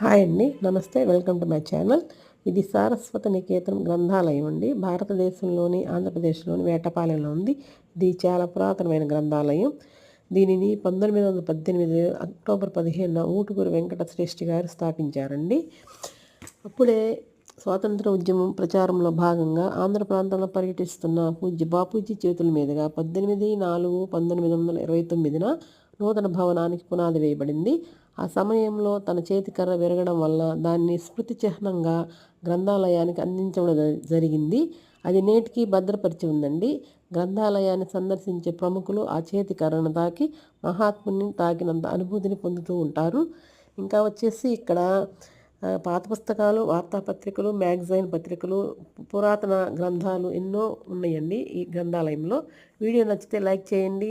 Hi అండి నమస్తే welcome to my channel. ఇది సారస్వత నికేతనం గ్రంథాలయం అండి. భారతదేశంలోని ఆంధ్రప్రదేశ్లోని వేటపాలెంలో ఉంది. ఇది చాలా పురాతనమైన గ్రంథాలయం. దీనిని పంతొమ్మిది వందల పద్దెనిమిది అక్టోబర్ పదిహేనున ఊటుకూరు వెంకట శ్రేష్ఠి గారు స్థాపించారండి. అప్పుడే స్వాతంత్ర ఉద్యమం ప్రచారంలో భాగంగా ఆంధ్ర ప్రాంతంలో పర్యటిస్తున్న పూజ్య బాపూజీ చేతుల మీదుగా పద్దెనిమిది నాలుగు పంతొమ్మిది వందల ఇరవై తొమ్మిదిన నూతన భవనానికి పునాది వేయబడింది. ఆ సమయంలో తన చేతికర్ర విరగడం వల్ల దాన్ని స్మృతి చిహ్నంగా గ్రంథాలయానికి అందించడం జరిగింది. అది నేటికి భద్రపరిచి ఉందండి. గ్రంథాలయాన్ని సందర్శించే ప్రముఖులు ఆ చేతి కర్రను తాకి మహాత్ముని తాకినంత అనుభూతిని పొందుతూ ఉంటారు. ఇంకా వచ్చేసి ఇక్కడ పాత పుస్తకాలు వార్తాపత్రికలు మ్యాగజైన్ పత్రికలు పురాతన గ్రంథాలు ఎన్నో ఉన్నాయండి ఈ గ్రంథాలయంలో. వీడియో నచ్చితే లైక్ చేయండి.